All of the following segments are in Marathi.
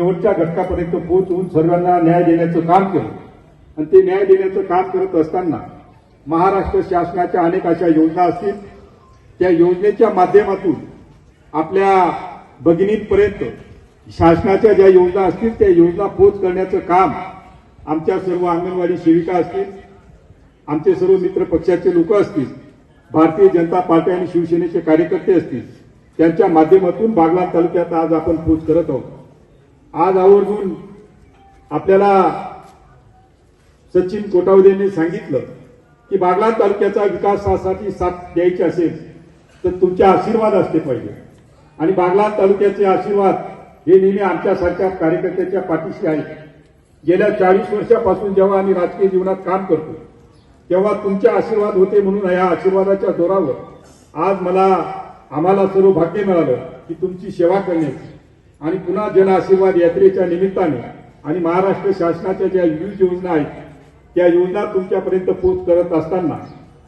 शेवटच्या घटकापर्यंत पोहोचून सर्वांना न्याय देण्याचं काम केलं. आणि ते न्याय देण्याचं काम करत असताना महाराष्ट्र शासनाच्या अनेक अशा योजना असतील त्या योजनेच्या माध्यमातून आपल्या भगिनींपर्यंत शासनाच्या ज्या योजना असतील त्या योजना पोच करण्याचं काम आमच्या सर्व अंगणवाडी सेविका असतील आमचे सर्व मित्र पक्षाचे लोक असतील भारतीय जनता पार्टी आणि शिवसेनेचे कार्यकर्ते असतील त्यांच्या माध्यमातून बागलाण तालुक्यात आज आपण पोच करत आहोत. आज आवर्जून आपल्याला सचिन कोटावदेंनी सांगितलं की बागलाण तालुक्याचा विकासासाठी साथ द्यायची असेल तर तुमचे आशीर्वाद असले पाहिजे. आणि बागलाण तालुक्याचे आशीर्वाद हे नेहमी आमच्यासारख्या कार्यकर्त्याच्या पाठीशी आहे. गेल्या चाळीस वर्षापासून जेव्हा आम्ही राजकीय जीवनात काम करतो तेव्हा तुमचे आशीर्वाद होते म्हणून या आशीर्वादाच्या जोरावर आज मला आम्हाला सर्व भाग्य मिळालं की तुमची सेवा करण्याची. आणि पुन्हा जन आशीर्वाद यात्रेच्या निमित्ताने आणि महाराष्ट्र शासनाच्या ज्या विविध योजना आहेत त्या योजना तुमच्यापर्यंत पोच करत असताना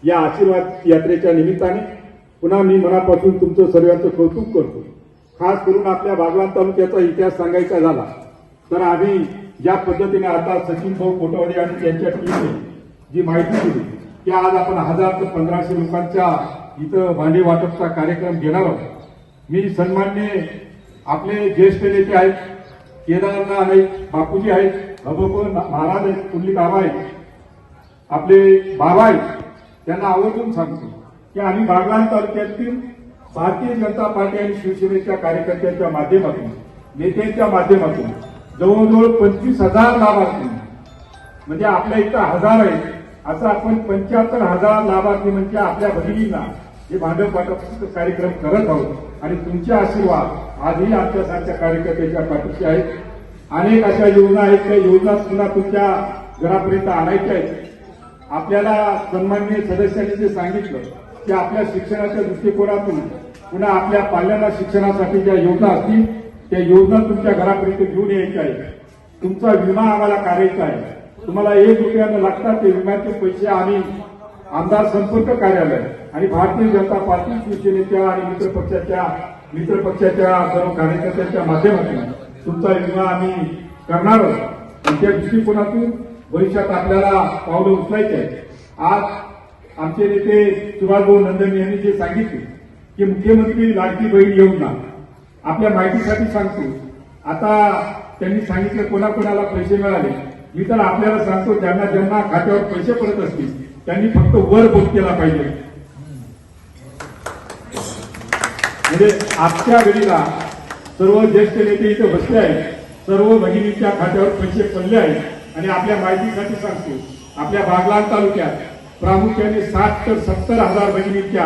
या आशीर्वाद यात्रेच्या निमित्ताने पुन्हा मी मनापासून तुमचं सर्वांचं कौतुक करतो. खास करून आपल्या बागलाण तालुक्याचा इतिहास सांगायचा झाला तर आम्ही ज्या पद्धतीने आता सचिन भाऊ कोटवाडे आणि त्यांच्या टीमने जी माहिती दिली की आज आपण हजार ते पंधराशे लोकांच्या इथं भांडी वाटपचा कार्यक्रम घेणार आहोत. मी सन्मान्य आपले ज्येष्ठ नेते आहेत केदारनाथ आहेत बापूजी आहेत अबोब महाराज आहेत कुंडली बाबा आहेत. आपले बाबा आहेत त्यांना आवर्जून सांगतो की आम्ही बागलाण तालुक्यातील भारतीय जनता पार्टी आणि शिवसेनेच्या कार्यकर्त्यांच्या माध्यमातून नेत्यांच्या माध्यमातून जवळजवळ पंचवीस हजार लाभार्थी म्हणजे आपल्या इथं हजार आहेत असं आपण पंच्याहत्तर हजार लाभार्थी म्हणजे आपल्या भगिनींना हे भांडवल वाटप कार्यक्रम करत आहोत. आणि तुमचे आशीर्वाद आजही आमच्यासारख्या कार्यकर्त्याच्या पाठीशी आहेत. अनेक अशा योजना आहेत. त्या योजना सुद्धा तुमच्या घरापर्यंत आणायच्या आहेत. आपल्याला सन्माननीय सदस्यांनी जे सांगितलं की आपल्या शिक्षणाच्या दृष्टिकोनातून पुन्हा आपल्या पाल्यांना शिक्षणासाठी ज्या योजना असतील त्या योजना तुमच्या घरापर्यंत घेऊन यायच्या आहेत. तुमचा विमा आम्हाला काढायचा आहे. तुम्हाला एक रुपयानं लागतात ते विम्याचे पैसे आम्ही आमदार संपर्क कार्यालय आणि भारतीय जनता पार्टी शिवसेनेच्या आणि मित्र पक्षाच्या मित्र पक्षाच्या सर्व कार्यकर्त्यांच्या माध्यमातून तुमचा विमा आम्ही करणार आहोत. आणि त्या दृष्टिकोनातून भविष्यात आपल्याला पावलं उचलायचे आहेत. आज आमचे नेते सुभाषभाऊ नंदन यांनी जे सांगितले की मुख्यमंत्री लाडकी बहीण योजना आपल्या माहितीसाठी सांगतो. आता त्यांनी सांगितलं कोणाकोणाला पैसे मिळाले. मी तर आपल्याला सांगतो ज्यांना ज्यांना खात्यावर पैसे पडत असतील त्यांनी फक्त वर बोट केला पाहिजे. म्हणजे आजच्या वेळीला सर्व ज्येष्ठ नेते इथे बसले आहेत. सर्व भगिनींच्या खात्यावर पैसे पडले आहेत. आणि आपल्या माहितीसाठी सांगतो. आपल्या बागलाण तालुक्यात प्रामुख्याने साठ तर सत्तर हजार भगिनींच्या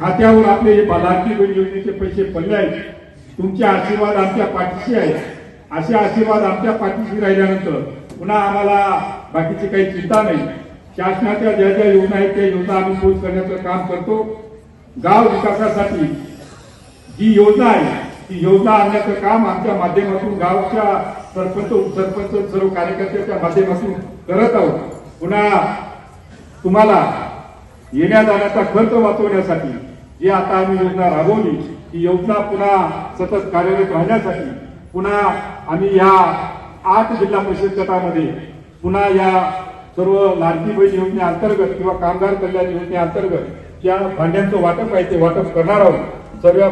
खात्यावर आपले हे लाडकी बहीण योजनेचे पैसे पडले आहेत. तुमचे आशीर्वाद आमच्या पाठीशी आहेत. असे आशीर्वाद आमच्या पाठीशी राहिल्यानंतर पुन्हा आम्हाला बाकीची काही चिंता नाही. शासनाच्या ज्या ज्या योजना आहेत त्या योजना आम्ही पोच करण्याचं काम करतो. गाव विकासासाठी जी योजना आहे. ती योजना आणण्याचं काम आमच्या माध्यमातून गावच्या सरपंच उपसरपंच सर्व कार्यकर्त्याच्या माध्यमातून करत आहोत. पुन्हा तुम्हाला येण्या जाण्याचा खर्च वाचवण्यासाठी जी आता आम्ही योजना राबवली ती योजना पुन्हा सतत कार्यरत राहण्यासाठी पुन्हा आम्ही या आठ जिल्हा परिषद गटामध्ये पुन्हा या सर्व लाडकी बहीण योजनेअंतर्गत किंवा कामगार कल्याण योजनेअंतर्गत या भांड्यांचं वाटप आहे ते वाटप करणार आहोत. सर्व